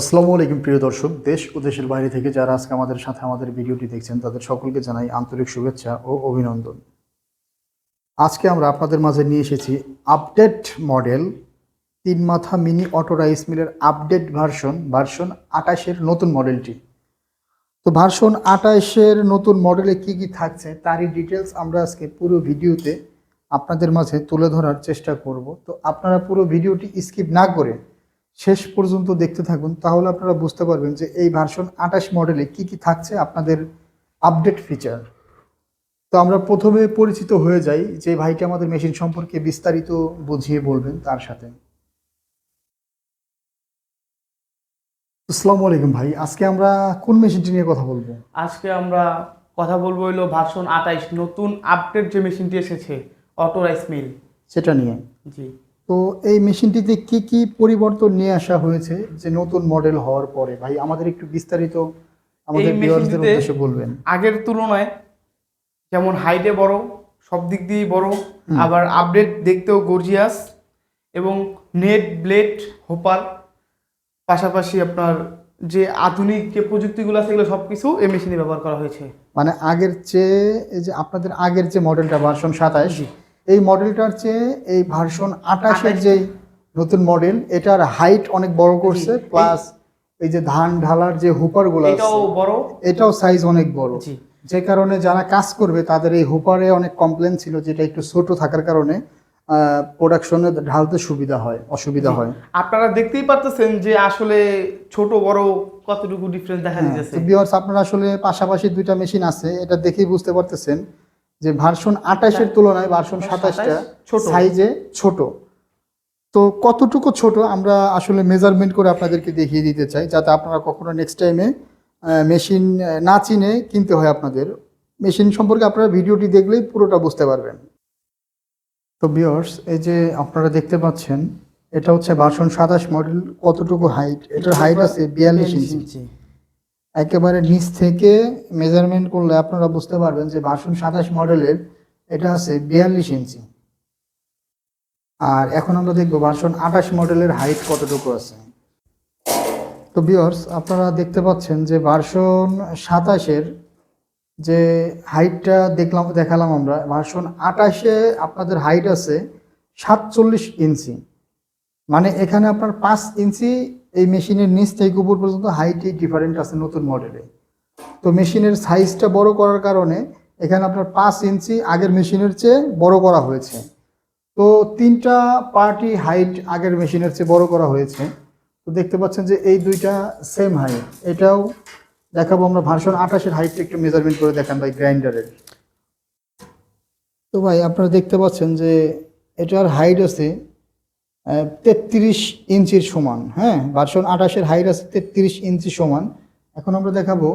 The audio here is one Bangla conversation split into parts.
আসসালামু আলাইকুম প্রিয় দর্শক, দেশ ও দেশের বাইরে থেকে যারা আজকে আমাদের সাথে আমাদের ভিডিওটি দেখছেন, তাদের সকলকে জানাই আন্তরিক শুভেচ্ছা ও অভিনন্দন। আজকে আমরা আপনাদের মাঝে নিয়ে এসেছি আপডেট মডেল তিন মাথা মিনি অটো রাইস মিলের আপডেট ভার্সন ভার্সন আঠাশের নতুন মডেলটি। তো ভার্সন আঠাশের নতুন মডেলে কি কি থাকছে তারই ডিটেলস আমরা আজকে পুরো ভিডিওতে আপনাদের মাঝে তুলে ধরার চেষ্টা করব। তো আপনারা পুরো ভিডিওটি স্কিপ না করে শেষ পর্যন্ত দেখতে থাকুন তাহলে আপনারা বুঝতে পারবেন যে এই ভার্সন আঠাশ মডেলে কি কি থাকছে আপনাদের আপডেট ফিচার তো আমরা প্রথমে পরিচিত হয়ে যাই যে ভাইটি আমাদের মেশিন সম্পর্কে বিস্তারিত বুঝিয়ে বলবেন তার সাথে। আসসালামু আলাইকুম ভাই আজকে আমরা কোন মেশিনটি নিয়ে কথা বলব? আজকে আমরা কথা বলব হলো ভার্সন আঠাইশ নতুন আপডেট যে মেশিনটি এসেছে অটো রাইস মিল সেটা নিয়ে। জি। তো এই মেশিনটিতে কি কি পরিবর্তন নিয়ে আসা হয়েছে যে নতুন মডেল হওয়ার পরে? ভাই আমাদের একটু বিস্তারিত আমাদের ভিউয়ারদের উদ্দেশ্যে বলবেন। আগের তুলনায় যেমন হাইটে বড় সব দিক দিয়েই বড় আবার আপডেট দেখতেও গর্জিয়াস এবং নেট ব্লেড হোপার পাশাপাশি আপনার যে আধুনিক যে প্রযুক্তিগুলো আছে সেগুলো সব কিছু এই মেশিনে ব্যবহার করা হয়েছে। মানে আগের চেয়ে এই যে আপনাদের আগের যে মডেলটা ভার্সন সাতাশ এই মডেলটার চেয়ে এই ভার্সন আঠাশের যে নতুন মডেল এটার হাইট অনেক বড় করছে প্লাস এই যে ধান ঢালার যে হুপারগুলো এটাও বড়। এটাও সাইজ অনেক বড়। যে কারণে যারা কাজ করবে তাদের এই হুপারে অনেক কমপ্লেন ছিল যেটা একটু ছোট থাকার কারণে প্রোডাকশনে ঢালতে সুবিধা হয় অসুবিধা হয়। আপনারা দেখতেই পারতেছেন যে আসলে ছোট বড় কতটুকু ডিফারেন্স দেখা হ্যাঁ, যাচ্ছে তো ভিউয়ার্স আপনারা আসলে পাশাপাশি দুইটা মেশিন আছে এটা দেখেই বুঝতে পারতেছেন। যে ভার্সন আঠাশের তুলনায় ভার্সন সাতাশটা ছোট। সাইজে ছোট। তো কতটুকু ছোট আমরা আসলে মেজারমেন্ট করে আপনাদেরকে দেখিয়ে দিতে চাই যাতে আপনারা কখনো নেক্সট টাইমে মেশিন না চিনে কিনতে হয় আপনাদের। মেশিন সম্পর্কে আপনারা ভিডিওটি দেখলেই পুরোটা বুঝতে পারবেন। তো ভিউয়ার্স এই যে আপনারা দেখতে পাচ্ছেন এটা হচ্ছে ভার্সন সাতাশ মডেল কতটুকু হাইট এটার হাইট আছে বিয়াল্লিশ ইঞ্চি একেবারে নিচ থেকে মেজারমেন্ট করলে আপনারা বুঝতে পারবেন যে ভার্সন সাতাশ মডেলের এটা আছে বিয়াল্লিশ ইঞ্চি। আর এখন আমরা দেখব ভার্সন আঠাশ মডেলের হাইট কতটুকু আছে। তো বিয়ার্স আপনারা দেখতে পাচ্ছেন যে ভার্সন সাতাশের যে হাইটটা দেখলাম, দেখালাম আমরা ভার্সন আঠাশে আপনাদের হাইট আছে সাতচল্লিশ ইঞ্চি। মানে এখানে আপনার পাঁচ ইঞ্চি এই মেশিনের নিচ থেকে উপর পর্যন্ত হাইটে ডিফারেন্ট আছে নতুন মডেলে তো মেশিনের সাইজটা বড় করার কারণে এখানে আপনার পাঁচ ইঞ্চি আগের মেশিনের চেয়ে বড় করা হয়েছে। তো তিনটা পার্টি হাইট আগের মেশিনের চেয়ে বড় করা হয়েছে। তো দেখতে পাচ্ছেন যে এই দুইটা সেম হাইট এটাও দেখাবো আমরা ভার্সন আঠাশের হাইটটা একটু মেজারমেন্ট করে দেখান ভাই গ্রাইন্ডারের। তো ভাই আপনারা দেখতে পাচ্ছেন যে এটার হাইট আছে তেত্রিশ ইঞ্চির সমান হ্যাঁ? ভার্সন আঠাশের হাইট আছে তেত্রিশ ইঞ্চি সমান। এখন আমরা দেখাবো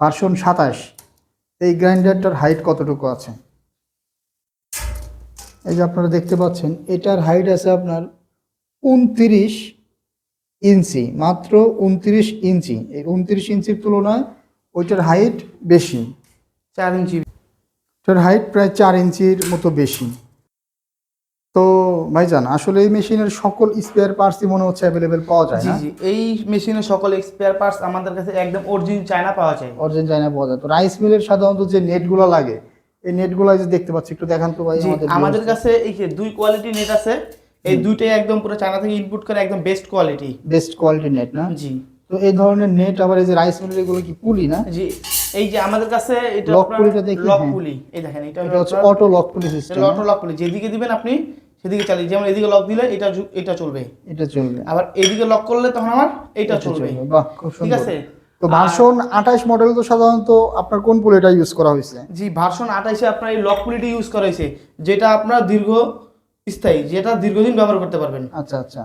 ভার্সন সাতাশ। এই গ্রাইন্ডারটার হাইট কতটুকু আছে? এই যে আপনারা দেখতে পাচ্ছেন এটার হাইট আছে আপনার উনত্রিশ ইঞ্চি মাত্র উনত্রিশ ইঞ্চি। এই উনত্রিশ ইঞ্চির তুলনায় ওইটার হাইট বেশি। চার ইঞ্চি। এটার হাইট প্রায় চার ইঞ্চির মতো বেশি। তো ভাইজান আসলে এই মেশিনের সকল স্পেয়ার পার্টসই মনে হচ্ছে অ্যাভেলেবেল পাওয়া যায় জি জি এই মেশিনের সকল স্পেয়ার পার্টস আমাদের কাছে একদম অরিজিন চায়না পাওয়া যায়। অরিজিন চাইনা পাওয়া যায়। তো রাইস মিলের সাধারণত যে নেটগুলো লাগে এই নেটগুলো যে দেখতে পাচ্ছি একটু দেখান তো ভাই আমাদের আমাদের কাছে এই যে দুই কোয়ালিটি নেট আছে এই দুইটাই একদম পুরো চায়না থেকে ইনপুট করে একদম best quality best quality net না? জি। তো এই ধরনের নেট আবার এই যে রাইস মিলের এগুলো কি পুলি না? জি এই যে আমাদের কাছে এটা Lock পুলিটা দেখি, লক হ্যাঁ। পুলি এই দেখেন এটা এটা হচ্ছে auto lock pulley system auto lock pulley যেদিকে দিবেন আপনি সেদিকে চালিয়ে যেমন এদিকে লক দিলে এটা এটা চলবে। এটা চলবে। আবার এদিকে লক করলে তখন আমার এটা চলবে। বাহ খুব ঠিক আছে? তো ভার্সন আঠাশ মডেল তো সাধারণত আপনার কোন পুলিটা ইউজ করা হয়েছে? জি ভার্সন আঠাইশে আপনার এই লক পুলিটি ইউজ করা হয়েছে যেটা আপনার দীর্ঘ স্থায়ী যেটা দীর্ঘদিন ব্যবহার করতে পারবেন। আচ্ছা আচ্ছা।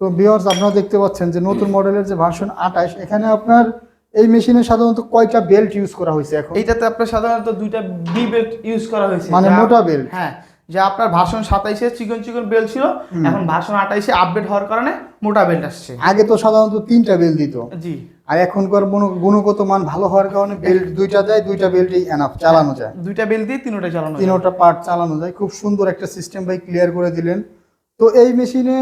তো ভিউয়ার্স আপনারা দেখতে পাচ্ছেন যে নতুন মডেলের যে ভার্সন আঠাশ এখানে আপনার এই মেশিনে সাধারণত কয়টা বেল্ট ইউজ করা হয়েছে এখন? এইটাতে আপনার সাধারণত দুইটা বি বেল্ট ইউজ করা হয়েছে মানে মোটা বেল্ট হ্যাঁ যা আপনার ভাষণ সাতাইশে চিকন চিকন বেল ছিল এখন ভাষণ আটাইশে আপডেট হওয়ার কারণে মোটা বেল আসছে। আগে তো সাধারণত তিনটা বেল দিত। জি। আর এখনকার গুণগত মান ভালো হওয়ার কারণে বেল্ট দুইটা দেয় দুইটা বেল্টই এনাফ চালানো যায়। দুইটা বেল্ট দিয়ে তিনটা চালানো তিনোটা পার্ট চালানো যায়। খুব সুন্দর একটা সিস্টেম ভাই ক্লিয়ার করে দিলেন। তো এই মেশিনে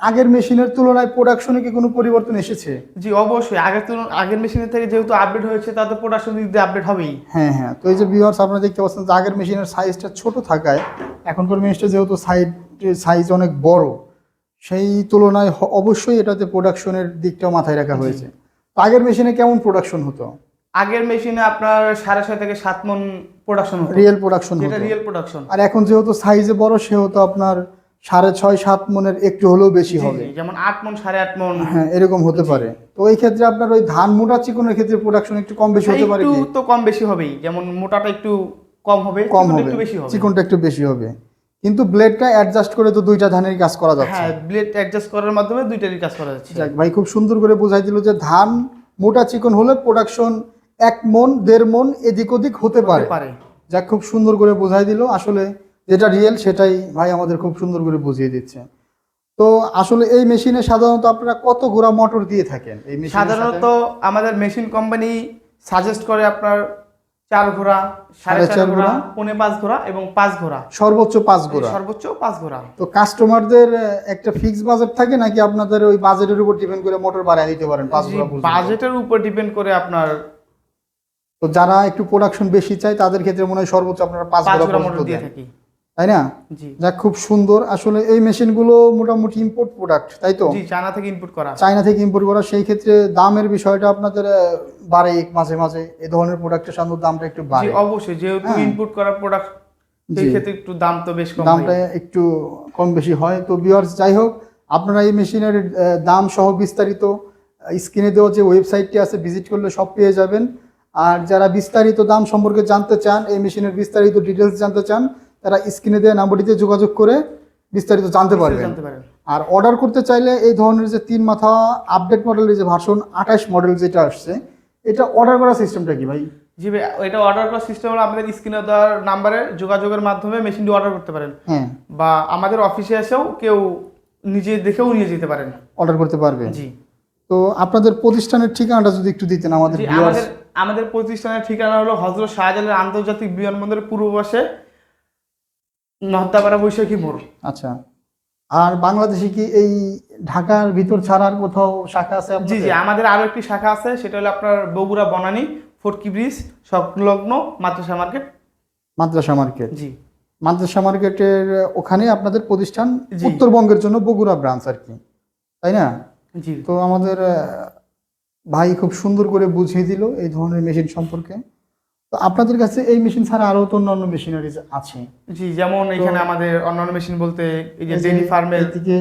আগের মেশিনের তুলনায় প্রোডাকশনে কি কোনো পরিবর্তন এসেছে? জি অবশ্যই। আগের তুলনা আগের মেশিনের থেকে যেহেতু আপডেট হয়েছে তাতে প্রোডাকশন দিক দিয়ে আপডেট হবেই। হ্যাঁ হ্যাঁ। তো এই যে ভিউয়ার্স আপনারা দেখতে পাচ্ছেন যে আগের মেশিনের সাইজটা ছোট থাকায় এখনকার মেশিনটা যেহেতু সাইড সাইজ অনেক বড় সেই তুলনায় অবশ্যই এটাতে প্রোডাকশনের দিকটাও মাথায় রাখা হয়েছে। তো আগের মেশিনে কেমন প্রোডাকশন হতো? আগের মেশিনে আপনার সাড়ে ছয় থেকে সাত মন production real production real production আর এখন যেহেতু সাইজে বড় সেহেতু আপনার সাড়ে ছয় সাত মনের একটু হলেও বেশি হবে। যেমন আট মন সাড়ে আট মন। হ্যাঁ এরকম হতে পারে। তো এই ক্ষেত্রে আপনার ওই ধান মোটা চিকনের ক্ষেত্রে প্রোডাকশন একটু কম বেশি হতে পারে একটু তো কম বেশি হবেই। যেমন মোটাটা একটু কম হবে কম হবে। একটু বেশি হবে। চিকনটা একটু বেশি হবে। কিন্তু ব্লেডটা অ্যাডজাস্ট করে তো দুইটা ধানের কাজ করা যাচ্ছে। হ্যাঁ ব্লেড অ্যাডজাস্ট করার মাধ্যমে দুইটারই কাজ করা যাচ্ছে। যাক ভাই খুব সুন্দর করে বোঝাই দিল যে ধান মোটা চিকন হলে প্রোডাকশন এক মন দেড় মন এদিক ওদিক হতে পারে। হতে পারে। যাক খুব সুন্দর করে বোঝাই দিল। আসলে যেটা রিয়েল সেটাই ভাই আমাদের খুব সুন্দর করে বুঝিয়ে দিচ্ছে। তো আসলে এই মেশিনে সাধারণত আপনারা কত ঘোড়া মোটর দিয়ে থাকেন? এই সাধারণত আমাদের মেশিন কোম্পানি সাজেস্ট করে আপনার চার ঘোড়া সাড়ে চার ঘোড়া পৌনে পাঁচ ঘোড়া এবং পাঁচ ঘোড়া। সর্বোচ্চ পাঁচ ঘোড়া? সর্বোচ্চ পাঁচ ঘোড়া। তো কাস্টমারদের একটা ফিক্স বাজেট থাকে নাকি আপনাদের ওই বাজেটের উপর ডিপেন্ড করে মোটর বাড়ায় দিতে পারেন পাঁচ ঘোড়া বাজেটের উপর ডিপেন্ড করে আপনার তো যারা একটু প্রোডাকশন বেশি চায় তাদের ক্ষেত্রে মনে হয় সর্বোচ্চ আপনারা পাঁচ ঘোড়া মোটর দিয়ে থাকি। তাই না? যাক খুব সুন্দর। আসলে এই মেশিনগুলো মোটামুটি ইম্পোর্ট প্রোডাক্ট তাই তো? চায়না থেকে ইনপুট করা চায়না থেকে ইম্পোর্ট করা সেই ক্ষেত্রে দামের বিষয়টা আপনাদের বাড়ে মাঝে মাঝে। এই ধরনের প্রোডাক্টের সামনে দামটা একটু বাড়ে। অবশ্যই। যেহেতু হ্যাঁ। ইনপুট করা প্রোডাক্ট সেই ক্ষেত্রে একটু দাম তো বেশ কম দামটা একটু কম বেশি হয়। তো ভিউয়ার্স যাই হোক আপনারা এই মেশিনের দাম সহ বিস্তারিত স্ক্রিনে দেওয়া যে ওয়েবসাইটটি আছে ভিজিট করলে সব পেয়ে যাবেন। আর যারা বিস্তারিত দাম সম্পর্কে জানতে চান এই মেশিনের বিস্তারিত ডিটেলস জানতে চান তারা স্ক্রিনে দেওয়া নাম্বারটিতে যোগাযোগ করে বিস্তারিত জানতে পারবেন। পারেন আর অর্ডার করতে চাইলে এই ধরনের যে তিন মাথা আপডেট মডেলের যে ভার্সন আঠাশ মডেল যেটা আসছে এটা অর্ডার করার সিস্টেমটা কি ভাই? জি ভাই এটা অর্ডার করার সিস্টেম হলো আপনাদের স্ক্রিনে দেওয়ার নাম্বারে যোগাযোগের মাধ্যমে মেশিনটি অর্ডার করতে পারেন। হ্যাঁ। বা আমাদের অফিসে এসেও কেউ নিজে দেখেও নিয়ে যেতে পারেন। অর্ডার করতে পারবে। জি। তো আপনাদের প্রতিষ্ঠানের ঠিকানাটা যদি একটু দিতেন আমাদের আমাদের আমাদের প্রতিষ্ঠানের ঠিকানা হলো হজরত শাহজালাল আন্তর্জাতিক বিমানবন্দরের পূর্ব পাশে নহদাপাড়া বৈশাখী মোড়। আচ্ছা। আর বাংলাদেশে কি এই ঢাকার ভিতর ছাড়ার কোথাও শাখা আছে জি জি আমাদের আরও একটি শাখা আছে সেটা হলো আপনার বগুড়া বনানী ফোর্টকি ব্রিজ সংলগ্ন মাদ্রাসা মার্কেট। মাদ্রাসা মার্কেট? জি। মাদ্রাসা মার্কেটের ওখানে আপনাদের প্রতিষ্ঠান উত্তরবঙ্গের জন্য বগুড়া ব্রাঞ্চ আর কি। তাই না? জি। তো আমাদের ভাই খুব সুন্দর করে বুঝিয়ে দিল এই ধরনের মেশিন সম্পর্কে। তো আপনাদের কাছে এই মেশিন ছাড়া আরও তো অন্যান্য মেশিনারিজ আছে? জি যেমন এখানে আমাদের অন্যান্য মেশিন বলতে এই যে ডেলি ফার্মের এদিকে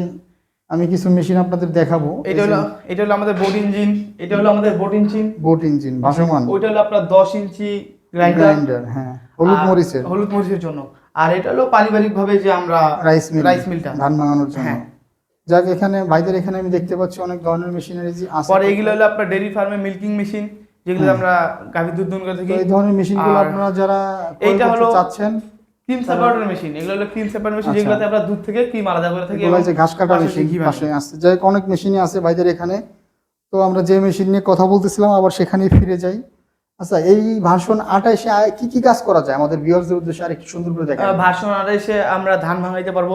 আমি কিছু মেশিন আপনাদের দেখাবো। এটা হলো এটা হলো আমাদের বোট ইঞ্জিন এটা হলো আমাদের বোট ইঞ্জিন বোট ইঞ্জিন ভাসমান। ওইটা হলো আপনার দশ ইঞ্চি গ্রাইন্ডার হ্যাঁ। হলুদ মরিচের। হলুদ মরিচের জন্য। আর এটা হলো পারিবারিক ভাবে যে আমরা রাইস মিল রাইস মিলটা ধান ভাঙানোর জন্য। হ্যাঁ। যাক এখানে ভাইদের এখানে আমি দেখতে পাচ্ছি অনেক ধরনের মেশিনারিজ আছে। পরে এগুলো হলো আপনার ডেরি ফার্মে মিল্কিং মেশিন যেগুলো আমরা গাভীর দুধ দহন করে থাকি। এই ধরনের মেশিনগুলো আপনারা যারা এইটা হলো- চাচ্ছেন সেপারেটর মেশিন। এগুলো হলো সেপারেটর মেশিন আচ্ছা। যেগুলোতে আমরা দুধ থেকে ক্রিম আলাদা করে থাকি এগুলো যে ঘাস কাটা মেশিন। পাশে আসছে। যাই অনেক মেশিনই আছে ভাইদের এখানে। তো আমরা যে মেশিন নিয়ে কথা বলতেছিলাম আবার সেখানেই ফিরে যাই। আচ্ছা এই ভার্সন আঠাইশে কি কি কাজ করা যায়? আমাদের ভিউয়ার্সদের উদ্দেশ্যে আর একটু সুন্দর করে দেখা ভার্সন আড়াইশে আমরা ধান ভাঙাইতে পারব।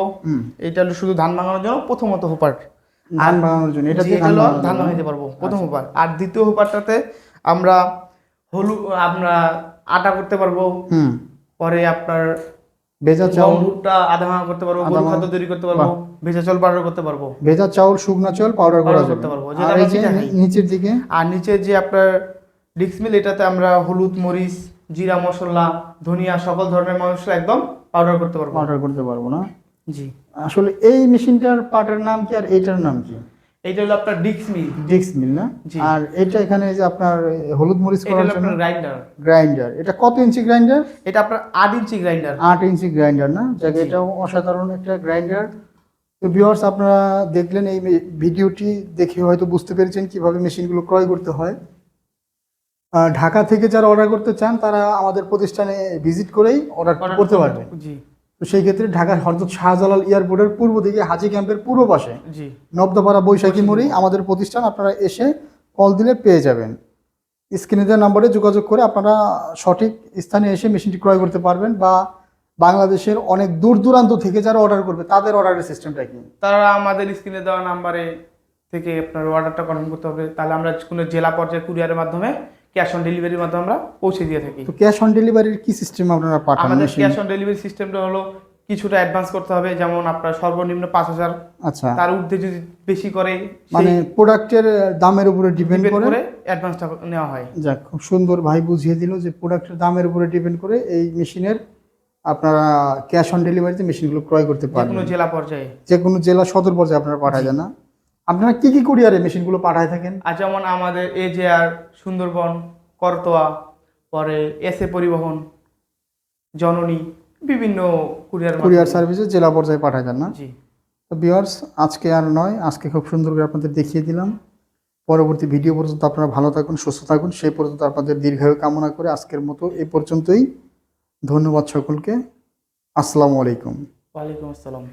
এটা হলো শুধু ধান ভাঙানোর জন্য প্রথমত হোপার। ধান ভাঙানোর জন্য। এটা হলো ধান। ভাঙাইতে পারব প্রথম হোপার। আর দ্বিতীয় হোপারটাতে আমরা হলু আমরা আটা করতে পারব। পরে আপনার ভেজা চাউল। গমটা আধা ভাঙা করতে পারব গরু খাদ্য তৈরি করতে পারব ভেজা চাল পাউডার করতে পারব। ভেজা চাউল শুকনা চাউল পাউডার করা করতে পারব, আর এই যে নিচের দিকে? আর নিচে যে আপনার ডিক্স মিল এটাতে আমরা হলুদ মরিচ জিরা মশলা ধনিয়া সকল ধরনের মশলা একদম পাউডার করতে পারব। পাউডার করতে পারব না? জি। আসলে এই মেশিনটার পার্টের নাম কি আর এইটার নাম কি? এইটা হলো আপনার ডিক্স মিল। ডিক্স মিল না? আর এটা এখানে যে আপনার হলুদ মরিচ এটা করার জন্য? আপনার গ্রাইন্ডার। গ্রাইন্ডার। এটা কত ইঞ্চি গ্রাইন্ডার? এটা আপনার আট ইঞ্চি গ্রাইন্ডার। আট ইঞ্চি গ্রাইন্ডার না? যাকে। এটাও অসাধারণ একটা গ্রাইন্ডার। তো ভিউয়ার্স আপনারা দেখলেন এই ভিডিওটি দেখে হয়তো বুঝতে পেরেছেন কীভাবে মেশিনগুলো ক্রয় করতে হয়। ঢাকা থেকে যারা অর্ডার করতে চান তারা আমাদের প্রতিষ্ঠানে ভিজিট করেই অর্ডার করতে পারবেন। জি। তো সেই ক্ষেত্রে ঢাকার হরজত শাহজালাল এয়ারপোর্টের পূর্ব দিকে হাজি ক্যাম্পের পূর্ব পাশে জি। নবদাপাড়া বৈশাখী মোড়েই আমাদের প্রতিষ্ঠান আপনারা এসে কল দিলে পেয়ে যাবেন। স্ক্রিনে দেওয়া নম্বরে যোগাযোগ করে আপনারা সঠিক স্থানে এসে মেশিনটি ক্রয় করতে পারবেন বা বাংলাদেশের অনেক দূর দূরান্ত থেকে যারা অর্ডার করবে তাদের অর্ডারের সিস্টেমটা কি? তারা আমাদের স্ক্রিনে দেওয়া নাম্বারে থেকে আপনার অর্ডারটা কনফার্ম করতে হবে। তাহলে আমরা কোনো জেলা পর্যায়ে কুরিয়ারের মাধ্যমে ক্যাশ অন ডেলিভারির মাধ্যমে আমরা পৌঁছে দিয়ে থাকি। তো ক্যাশ অন ডেলিভারির কি সিস্টেম আপনারা পাঠান আমাদের ক্যাশ অন ডেলিভারি সিস্টেমটা হলো কিছুটা অ্যাডভান্স করতে হবে যেমন আপনার সর্বনিম্ন পাঁচ হাজার। আচ্ছা। তার ঊর্ধ্বে যদি বেশি করে মানে প্রোডাক্টের দামের উপরে ডিপেন্ড করে? অ্যাডভান্সটা নেওয়া হয়। যাক খুব সুন্দর ভাই বুঝিয়ে দিল যে প্রোডাক্টের দামের উপরে ডিপেন্ড করে এই মেশিনের আপনারা ক্যাশ অন ডেলিভারিতে মেশিনগুলো ক্রয় করতে পারেন যে কোনো জেলা পর্যায়ে। যে কোনো জেলা সদর পর্যায়ে আপনারা পাঠায় না? আপনারা কি কি কুরিয়ারে মেশিনগুলো পাঠায় থাকেন? আর যেমন আমাদের এজে আর সুন্দরবন করতোয়া পরে এসএ পরিবহন জননী বিভিন্ন কুরিয়ার কুরিয়ার সার্ভিসে জেলা পর্যায়ে পাঠায় দেন না? জি। তো ভিউয়ার্স আজকে আর নয় আজকে খুব সুন্দর করে আপনাদের দেখিয়ে দিলাম। পরবর্তী ভিডিও পর্যন্ত আপনারা ভালো থাকুন সুস্থ থাকুন। সেই পর্যন্ত আপনাদের দীর্ঘায়ু কামনা করে আজকের মতো এ পর্যন্তই। ধন্যবাদ সকলকে। আসসালামু আলাইকুম। ওয়ালাইকুম আসসালাম।